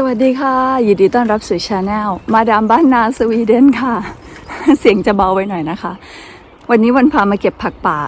สวัสดีค่ะ ยินดีต้อนรับสู่ชาแนลมาดามบ้านนาสวีเดนค่ะ เสียงจะเบาไว้หน่อยนะคะ วันนี้วันพามาเก็บผักป่า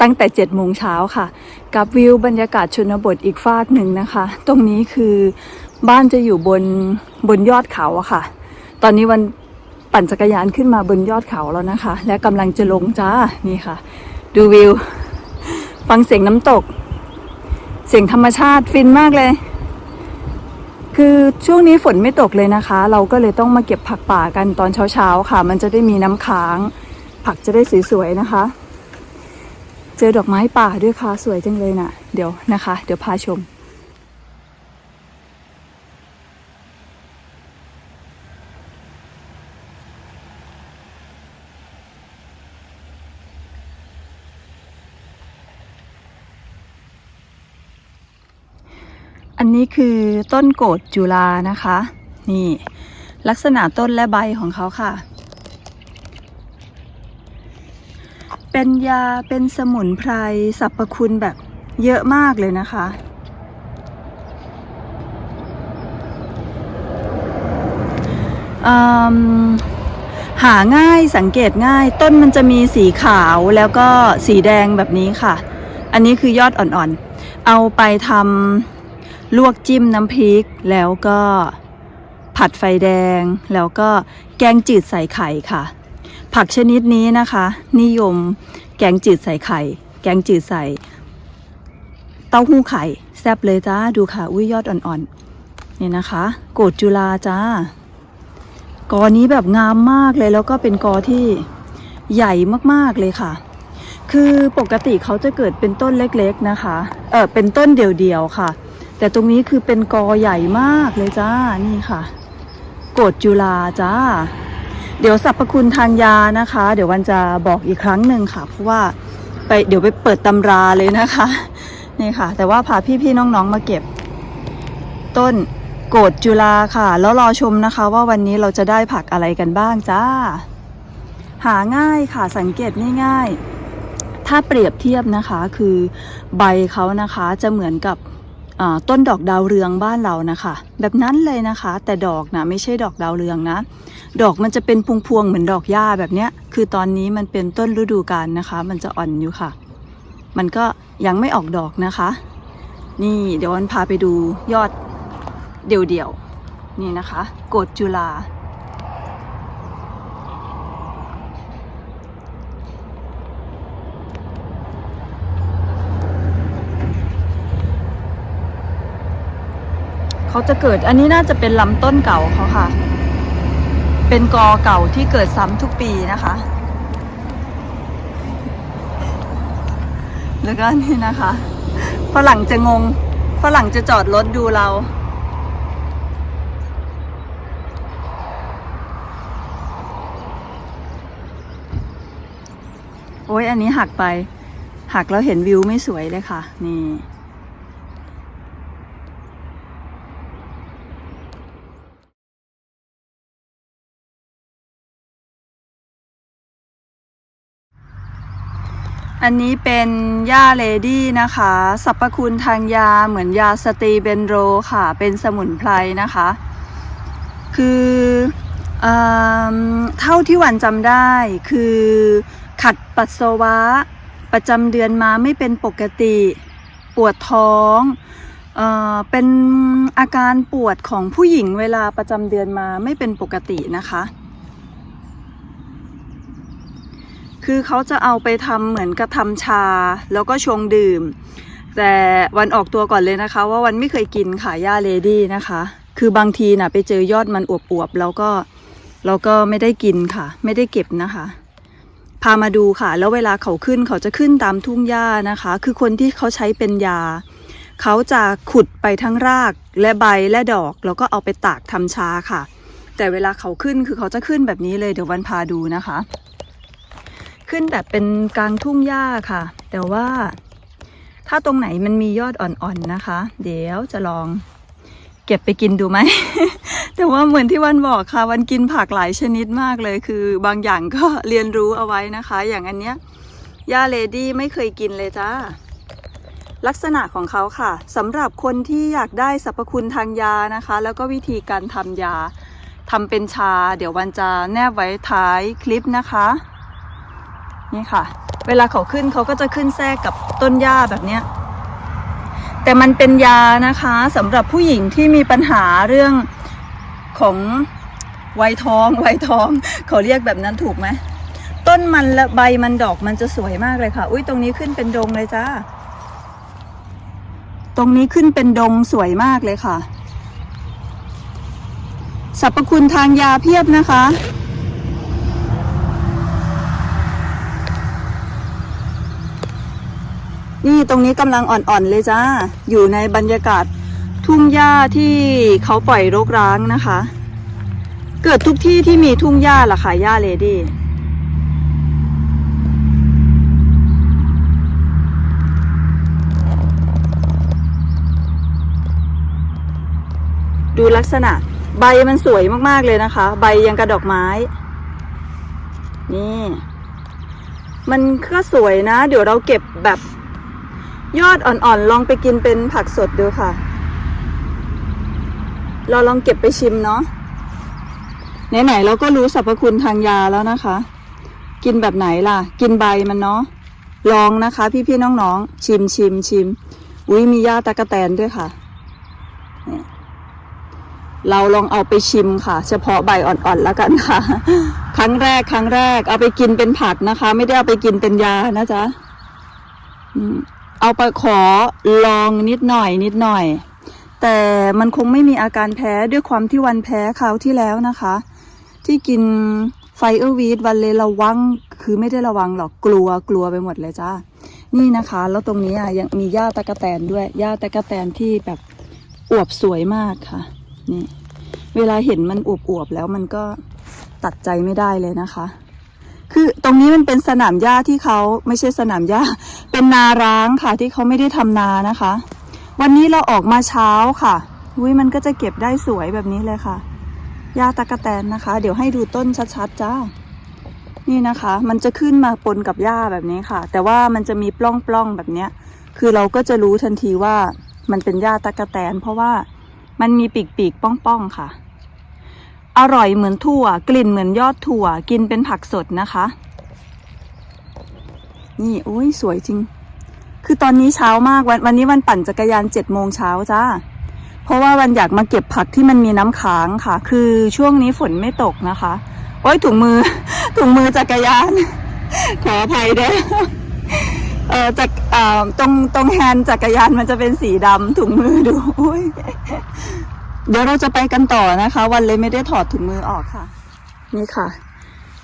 ตั้งแต่7จ็ดโมงเช้าค่ะ กับวิวบรรยากาศชนบทอีกฟากหนึ่งนะคะ ตรงนี้คือบ้านจะอยู่บนบนยอดเขาอะค่ะ ตอนนี้วันปั่นจักรยานขึ้นมาบนยอดเขาแล้วนะคะ และกำลังจะลงจ้านี่ค่ะ ดูวิว ฟังเสียงน้ำตก เสียงธรรมชาติฟินมากเลย คือช่วงนี้ฝนไม่ตกเลยนะคะ เราก็เลยต้องมาเก็บผักป่ากันตอนเช้าๆค่ะ มันจะได้มีน้ำค้าง ผักจะได้สวยๆนะคะ เจอดอกไม้ป่าด้วยค่ะสวยจังเลยน่ะ เดี๋ยวนะคะ เดี๋ยวพาชม อันนี้คือต้นโกดจุลานะคะ นี่ ลักษณะต้นและใบของเขาค่ะ เป็นยาเป็นสมุนไพรสรรพคุณแบบเยอะมากเลยนะคะอืมหาง่ายสังเกตง่าย ต้นมันจะมีสีขาวแล้วก็สีแดงแบบนี้ค่ะ อันนี้คือยอดอ่อนๆ เอาไปทำ ลวกจิ้มน้ำพริก แล้วก็ผัดไฟแดง แล้วก็แกงจืดใส่ไข่ค่ะ ผักชนิดนี้นะคะ นิยมแกงจืดใส่ไข่ แกงจืดใส่ เต้าหู้ไข่แซ่บเลยจ้าดูค่ะ อุ้ยยอดอ่อนๆนี่นะคะ โกดจุลาจ้ากอนี้แบบงามมากเลยแล้วก็เป็นกอที่ใหญ่มากๆเลยค่ะ คือปกติเขาจะเกิดเป็นต้นเล็กๆนะคะ เออเป็นต้นเดียวๆค่ะ แต่ตรงนี้คือเป็นกอใหญ่มากเลยจ้า นี่ค่ะ โกดจุลาจ้า เดี๋ยวสรรพคุณทางยานะคะ เดี๋ยววันจะบอกอีกครั้งหนึ่งค่ะ เพราะว่าไปเดี๋ยวไปเปิดตำราเลยนะคะ นี่ค่ะ แต่ว่าพาพี่ๆน้องๆมาเก็บ ต้นโกดจุลาค่ะ แล้วรอชมนะคะ ว่าวันนี้เราจะได้ผักอะไรกันบ้างจ้า หาง่ายค่ะสังเกตง่ายๆ ถ้าเปรียบเทียบนะคะคือใบเขานะคะจะเหมือนกับ ต้นดอกดาวเรืองบ้านเรานะคะ แบบนั้นเลยนะคะ แต่ดอกนะไม่ใช่ดอกดาวเรืองนะ ดอกมันจะเป็นพวงๆเหมือนดอกหญ้าแบบเนี้ย คือตอนนี้มันเป็นต้นฤดูกาลนะคะ มันจะอ่อนอยู่ค่ะ มันก็ยังไม่ออกดอกนะคะ นี่เดี๋ยววันพาไปดูยอดเดี่ยวๆนี่นะคะ โกดจุลา เขาจะเกิดอันนี้น่าจะเป็นลำต้นเก่าเขาค่ะ เป็นกอเก่าที่เกิดซ้ำทุกปีนะคะ แล้วก็นี่นะคะฝรั่งจะงงฝรั่งจะจอดรถดูเราโอ้ยอันนี้หักไป หักแล้วเห็นวิวไม่สวยเลยค่ะ นี่ อันนี้เป็นยาเลดี้นะคะ สรรพคุณทางยาเหมือนยาสตีเบนโรค่ะ เป็นสมุนไพรนะคะ คือเอเท่าที่วันจำได้คือขัดปัสสาวะ ประจำเดือนมาไม่เป็นปกติ ปวดท้องเอเป็นอาการปวดของผู้หญิงเวลาประจำเดือนมาไม่เป็นปกตินะคะ คือเขาจะเอาไปทำเหมือนกับทำชา แล้วก็ชงดื่ม แต่วันออกตัวก่อนเลยนะคะ ว่าวันไม่เคยกินค่ะย่าเลดี้นะคะ คือบางทีน่ะไปเจอยอดมันอวบๆแล้วก็เราก็ไม่ได้กินค่ะ ไม่ได้เก็บนะคะ พามาดูค่ะ แล้วเวลาเขาขึ้นเขาจะขึ้นตามทุ่งหญ้านะคะ คือคนที่เขาใช้เป็นยา เขาจะขุดไปทั้งรากและใบและดอก แล้วก็เอาไปตากทำชาค่ะ แต่เวลาเขาขึ้นคือเขาจะขึ้นแบบนี้เลยเดี๋ยววันพาดูนะคะ ขึ้นแบบเป็นกลางทุ่งหญ้าค่ะ แต่ว่าถ้าตรงไหนมันมียอดอ่อนๆนะคะ เดี๋ยวจะลองเก็บไปกินดูไหม แต่ว่าเหมือนที่วันบอกค่ะ วันกินผักหลายชนิดมากเลย คือบางอย่างก็เรียนรู้เอาไว้นะคะ อย่างอันเนี้ยยาเลดี้ไม่เคยกินเลยจ้าลักษณะของเขาค่ะสำหรับคนที่อยากได้สรรพคุณทางยานะคะ แล้วก็วิธีการทำยาทำเป็นชา เดี๋ยววันจะแนบไว้ท้ายคลิปนะคะ นี่ค่ะ เวลาเขาขึ้นเขาก็จะขึ้นแทรกกับต้นหญ้าแบบเนี้ยแต่มันเป็นยานะคะสำหรับผู้หญิงที่มีปัญหาเรื่องของไวยท้องไวยท้องเขาเรียกแบบนั้นถูกไหมต้นมันและใบมันดอกมันจะสวยมากเลยค่ะ อุ้ยตรงนี้ขึ้นเป็นดงเลยจ้าตรงนี้ขึ้นเป็นดงสวยมากเลยค่ะสรรพคุณทางยาเพียบนะคะ นี่ตรงนี้กำลังอ่อนๆเลยจ้า อยู่ในบรรยากาศทุ่งหญ้าที่เขาปล่อยรกร้างนะคะ เกิดทุกที่ที่มีทุ่งหญ้าล่ะค่ะหญ้าเลดี้ดูลักษณะ ใบมันสวยมากๆเลยนะคะ ใบยังกระดอกไม้ นี่ มันก็สวยนะ เดี๋ยวเราเก็บแบบ ยอดอ่อนๆ ลองไปกินเป็นผักสดดูค่ะ เราลองเก็บไปชิมเนาะไหนๆเราก็รู้สรรพคุณทางยาแล้วนะคะ กินแบบไหนล่ะ กินใบมันเนาะลองนะคะ พี่ๆน้องๆชิมชิมชิมอุ้ยมียาตะกะแตนด้วยค่ะ เราลองเอาไปชิมค่ะ เฉพาะใบอ่อนๆแล้วกันค่ะ ครั้งแรกครั้งแรก เอาไปกินเป็นผักนะคะ ไม่ได้เอาไปกินเป็นยานะจ๊ะอืม เอาไปขอลองนิดหน่อยนิดหน่อย แต่มันคงไม่มีอาการแพ้ด้วยความที่วันแพ้คราวที่แล้วนะคะ ที่กินไฟเออร์วีดวันเลยระวังคือไม่ได้ระวังหรอกกลัวกลัวไปหมดเลยจ้านี่นะคะ แล้วตรงนี้อะยังมีหญ้าตะกะแตนด้วยหญ้าตะกะแตนที่แบบอวบสวยมากค่ะ นี่ เวลาเห็นมันอวบๆแล้วมันก็ตัดใจไม่ได้เลยนะคะ คือตรงนี้มันเป็นสนามหญ้าที่เขาไม่ใช่สนามหญ้า เป็นนาร้างค่ะที่เขาไม่ได้ทำนานะคะ วันนี้เราออกมาเช้าค่ะอุ้ยมันก็จะเก็บได้สวยแบบนี้เลยค่ะหญ้าตะกะแตนนะคะ เดี๋ยวให้ดูต้นชัดๆจ้า นี่นะคะ มันจะขึ้นมาปนกับหญ้าแบบนี้ค่ะ แต่ว่ามันจะมีปล้องๆแบบเนี้ย คือเราก็จะรู้ทันทีว่ามันเป็นหญ้าตะกะแตน เพราะว่ามันมีปีกๆป้องๆค่ะ อร่อยเหมือนถั่ว กลิ่นเหมือนยอดถั่ว กินเป็นผักสดนะคะ นี่โอ้ยสวยจริง คือตอนนี้เช้ามากวันวันนี้วันปั่นจักรยานเจ็ดโมงเช้าจ้าเพราะว่าวันอยากมาเก็บผักที่มันมีน้ำค้างค่ะ คือช่วงนี้ฝนไม่ตกนะคะ โอ้ยถุงมือ ถุงมือจักรยาน ขออภัยเด้อเออจากเอ่อตรงตรงแฮนด์จักรยานมันจะเป็นสีดำถุงมือดูโอ้ย เดี๋ยวเราจะไปกันต่อนะคะ วันเลยไม่ได้ถอดถุงมือออกค่ะ นี่ค่ะ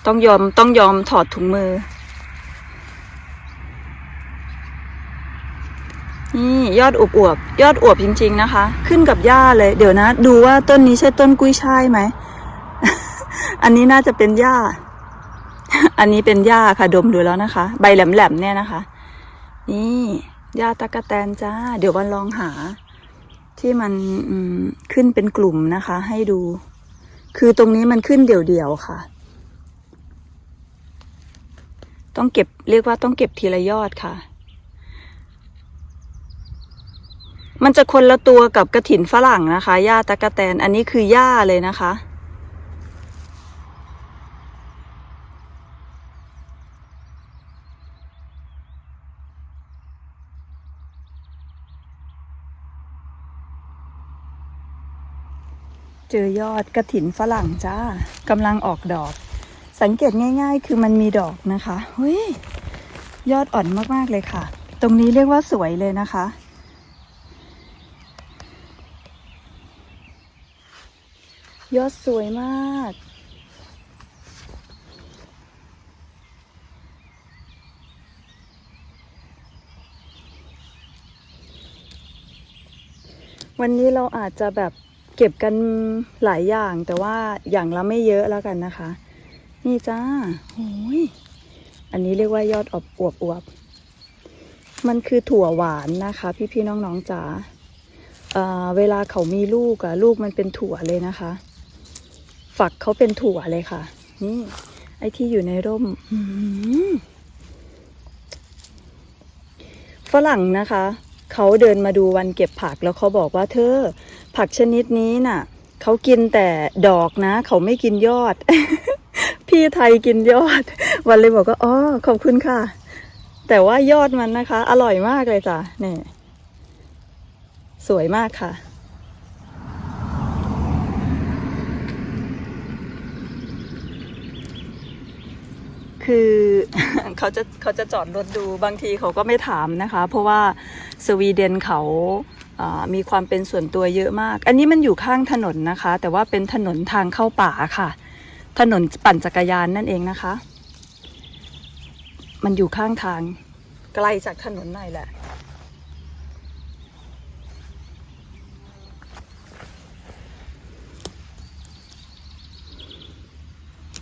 ต้องยอมต้องยอมถอดถุงมือ นี่ยอดอวบอวบๆยอดอวบจริง ๆนะคะ ขึ้นกับหญ้าเลย เดี๋ยวนะ ดูว่าต้นนี้ใช่ต้นกุ้ยช่ายไหม อันนี้น่าจะเป็นหญ้า อันนี้เป็นหญ้าค่ะดมดูแล้วนะคะ ใบแหลมๆเนี่ยนะคะ นี่หญ้าตะกะแตนจ้า เดี๋ยววันลองหา ที่มันขึ้นเป็นกลุ่มนะคะ ให้ดู คือตรงนี้มันขึ้นเดี่ยวๆค่ะ ต้องเก็บเรียกว่าต้องเก็บทีละยอดค่ะ มันจะคนละตัวกับกระถินฝรั่งนะคะหญ้าตะกะแตนอันนี้คือหญ้าเลยนะคะ เจอยอดกระถินฝรั่งจ้ากำลังออกดอก สังเกตง่าย ๆ คือมันมีดอกนะคะเฮ้ยยอดอ่อนมากๆเลยค่ะ ตรงนี้เรียกว่าสวยเลยนะคะ ยอดสวยมากวันนี้เราอาจจะแบบ เก็บกันหลายอย่างแต่ว่าอย่างละไม่เยอะแล้วกันนะคะ นี่จ้าโอ้ยอันนี้เรียกว่ายอดอบอวบอวบมันคือถั่วหวานนะคะ พี่ๆน้องๆจ๋าเวลาเขามีลูกอะลูกมันเป็นถั่วเลยนะคะ ฝักเขาเป็นถั่วเลยค่ะ นี่ ไอที่อยู่ในร่มฝรั่งนะคะ เขาเดินมาดูวันเก็บผักแล้วเขาบอกว่าเธอ ผักชนิดนี้น่ะเขากินแต่ดอกนะ เขาไม่กินยอด พี่ไทยกินยอด วันเลยบอกว่าอ๋อขอบคุณค่ะ แต่ว่ายอดมันนะคะ อร่อยมากเลยจ้ะเนี่ยสวยมากค่ะคือเขาจะเขาจะจอดรถดูบางทีเขาก็ไม่ถามนะคะ เพราะว่าสวีเดนเขา มีความเป็นส่วนตัวเยอะมาก อันนี้มันอยู่ข้างถนนนะคะ แต่ว่าเป็นถนนทางเข้าป่าค่ะ ถนนปั่นจักรยานนั่นเองนะคะ มันอยู่ข้างทางไกลจากถนนหน่อยแหละ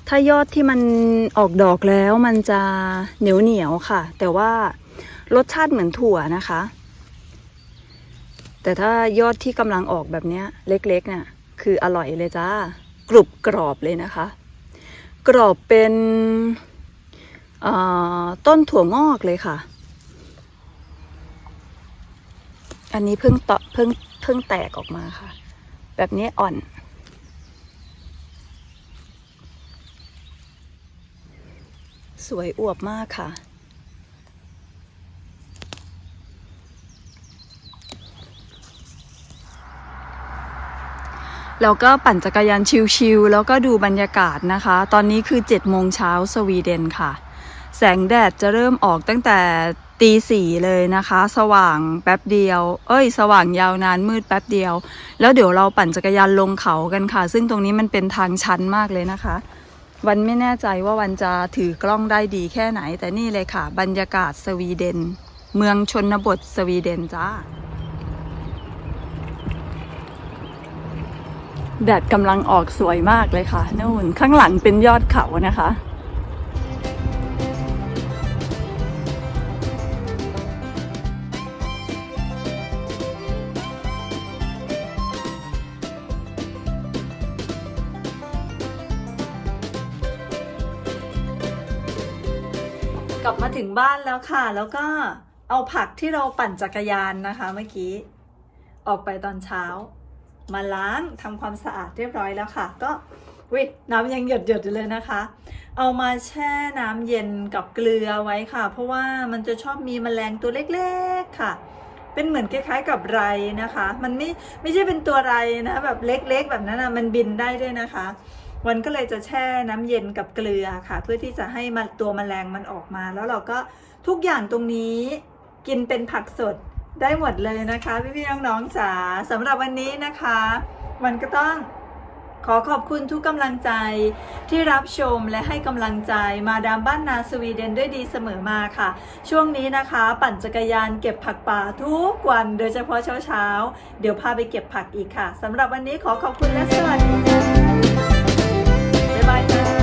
ถ้ายอดที่มันออกดอกแล้วมันจะเหนียวเหนียวค่ะ แต่ว่ารสชาติเหมือนถั่วนะคะ แต่ถ้ายอดที่กำลังออกแบบนี้เล็กๆน่ะคืออร่อยเลยจ้ากรุบกรอบเลยนะคะ กรอบเป็นต้นถั่วงอกเลยค่ะ อันนี้เพิ่งตเพิ่งเพิ่งแตกออกมาค่ะ แบบนี้อ่อน สวยอวบมากค่ะ แล้วก็ปั่นจักรยานชิลๆแล้วก็ดูบรรยากาศนะคะ ตอนนี้คือ7โมงเช้าสวีเดนค่ะ แสงแดดจะเริ่มออกตั้งแต่ตีสี่เลยนะคะ สว่างแป๊บเดียว เอ้ย สว่างยาวนานมืดแป๊บเดียว แล้วเดี๋ยวเราปั่นจักรยานลงเขากันค่ะ ซึ่งตรงนี้มันเป็นทางชันมากเลยนะคะ วันไม่แน่ใจว่าวันจะถือกล้องได้ดีแค่ไหน แต่นี่เลยค่ะ บรรยากาศสวีเดน เมืองชนบทสวีเดนจ้า แดดกำลังออกสวยมากเลยค่ะนู่นข้างหลังเป็นยอดเขานะคะ กลับมาถึงบ้านแล้วค่ะ แล้วก็เอาผักที่เราปั่นจักรยานนะคะเมื่อกี้ ออกไปตอนเช้า มาล้างทำความสะอาดเรียบร้อยแล้วค่ะ ก็วิน้ำยังหยดหยดๆอยู่เลยนะคะ เอามาแช่น้ำเย็นกับเกลือไว้ค่ะ เพราะว่ามันจะชอบมีแมลงตัวเล็กๆค่ะ เป็นเหมือนคล้ายๆกับไรนะคะ มันไม่ไม่ใช่เป็นตัวไรนะแบบเล็กๆ แบบนั้นนะมันบินได้ด้วยนะคะ วันก็เลยจะแช่น้ำเย็นกับเกลือค่ะ เพื่อที่จะให้มันตัวแมลงมันออกมา แล้วเราก็ทุกอย่างตรงนี้กินเป็นผักสด ได้หมดเลยนะคะพี่ๆน้องๆจ๋าสำหรับวันนี้นะคะ มันก็ต้องขอขอบคุณทุกกำลังใจที่รับชมและให้กำลังใจมาดามบ้านนาสวีเดนด้วยดีเสมอมาค่ะ ช่วงนี้นะคะ ปั่นจักรยานเก็บผักป่าทุกวันโดยเฉพาะเช้าๆ เดี๋ยวพาไปเก็บผักอีกค่ะสำหรับวันนี้ขอขอบคุณและสวัสดีค่ะบ๊ายบายจ้า